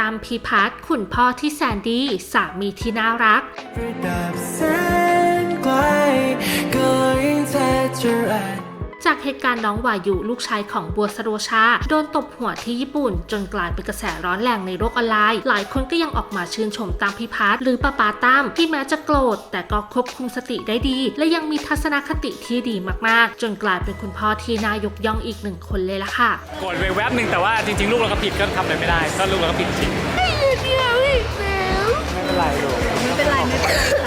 ตามพีพัฒน์ขุนพ่อที่แสนดี สามีที่น่ารักระดับแสนไก จากเหตุการณ์น้องวายุลูกชายของบัวสโรชา โดนตบหัวที่ญี่ปุ่น จนกลายเป็นกระแสร้อนแรงในโลกออนไลน์ หลายคนก็ยังออกมาชื่นชมตามพิพัฒน์หรือป้าปาตั้มที่แม้จะโกรธ แต่ก็ควบคุมสติได้ดี และยังมีทัศนคติที่ดีมากๆ จนกลายเป็นคุณพ่อที่น่ายกย่องอีกหนึ่งคนเลยล่ะค่ะโกรธไปแวบหนึ่งแต่ว่าจริงๆ ลูกเราก็ผิดก็ทำอะไรไม่ได้ก็ลูกเราก็ผิดจริงไม่เป็นไรลูก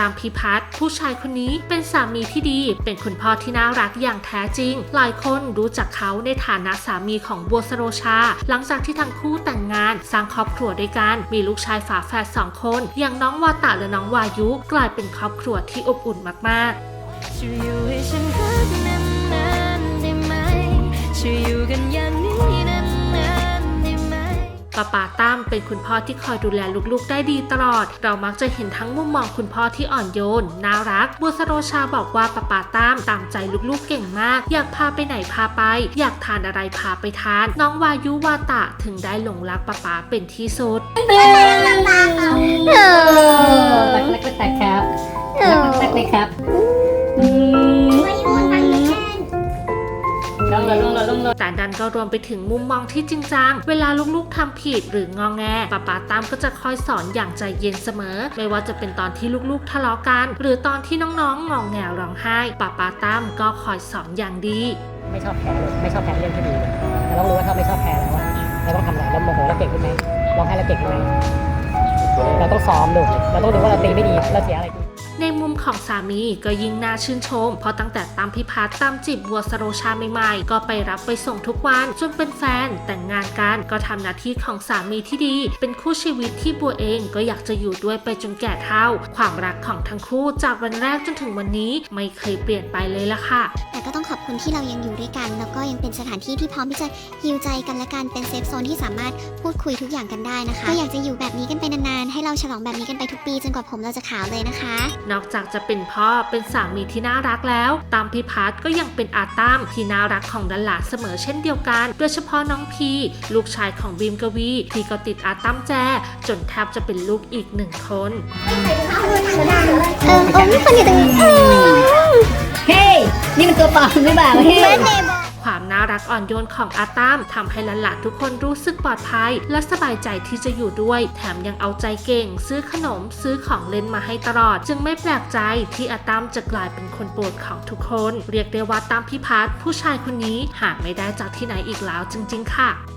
ตามพิพัฒน์ผู้ชายคนนี้เป็นสามีที่ดี เป็นคุณพ่อที่น่ารักอย่างแท้จริง หลายคนรู้จักเขาในฐานะสามีของบัวสโรชา หลังจากที่ทั้งคู่แต่งงาน สร้างครอบครัวด้วยกัน มีลูกชายฝาแฝดสองคน อย่างน้องวาตาและน้องวายุ กลายเป็นครอบครัวที่อบอุ่นมากๆ ป้าป๋าตั้มเป็นคุณพ่อที่คอยดูแลลูกๆ ได้ดีตลอด เรามักจะเห็นทั้งมุมมองคุณพ่อที่อ่อนโยนน่ารักบัวสโรชาบอกว่าป้าป๋าตั้มตามใจลูกๆเก่งมาก อยากพาไปไหนพาไป อยากทานอะไรพาไปทาน น้องวายุวาตะถึงได้หลงรักป้าป๋าเป็นที่สุดรักเล็กๆแต่ครับรักเล็กๆเลยครับ เลยแต่ดันก็รวมไปถึงมุมมองที่จริงจัง เวลาลูกๆทำผิดหรืององแงป้าป๋าตั้มก็จะคอยสอนอย่างใจเย็นเสมอ ไม่ว่าจะเป็นตอนที่ลูกๆทะเลาะกัน หรือตอนที่น้องๆงองแงร้องไห้ป้าป๋าตั้มก็คอยสอนอย่างดี ไม่ชอบแพ้เลยไม่ชอบแพ้เรื่องที่ดีเลยแต่ต้องรู้ว่าถ้าไม่ชอบแพ้แล้วเราต้องทำอะไรเราโมโหเราเก่งขึ้นไหมร้องไห้เราเก่งขึ้นไหมเราต้องซ้อมดูเราต้องดูว่าเราตีไม่ดีเราเสียอะไร ในมุมของสามีก็ยิ่งน่าชื่นชม เพราะตั้งแต่ตามพิพัฒน์ตามจีบบัวสโรชาใหม่ๆ ก็ไปรับไปส่งทุกวัน จนเป็นแฟนแต่งงานกันก็ทำหน้าที่ของสามีที่ดี เป็นคู่ชีวิตที่บัวเองก็อยากจะอยู่ด้วยไปจนแก่เฒ่า ความรักของทั้งคู่จากวันแรกจนถึงวันนี้ไม่เคยเปลี่ยนไปเลยละค่ะ แต่ก็ต้อง คุณที่เรายังอยู่ด้วยกัน แล้วก็ยังเป็นสถานที่ที่พร้อมที่จะฮิวใจกันและกันเป็นเซฟโซนที่สามารถพูดคุยทุกอย่างกันได้นะคะก็อยากจะอยู่แบบนี้กันไปนานๆ ให้เราฉลองแบบนี้กันไปทุกปีจนกว่าผมเราจะขาวเลยนะคะ นอกจากจะเป็นพ่อเป็นสามีที่น่ารักแล้ว ตามพิพัฒน์ก็ยังเป็นอาตั้มที่น่ารักของดันหลานเสมอเช่นเดียวกัน โดยเฉพาะน้องพีลูกชายของบีมกวีที่ก็ติดอาตั้มแจ จนแทบจะเป็นลูกอีกหนึ่งคนเออโอ้มีคนอยู่ตรงนี้ หรือเปล่าพี่ความน่ารักอ่อนโยนของอาตามทำให้หลานๆทุกคนรู้สึกปลอดภัย และสบายใจที่จะอยู่ด้วย แถมยังเอาใจเก่ง ซื้อขนมซื้อของเล่นมาให้ตลอด จึงไม่แปลกใจที่อาตามจะกลายเป็นคนโปรดของทุกคน เรียกได้ว่าตามพิพัฒน์ผู้ชายคนนี้หาไม่ได้จากที่ไหนอีกแล้วจริง ๆ ค่ะ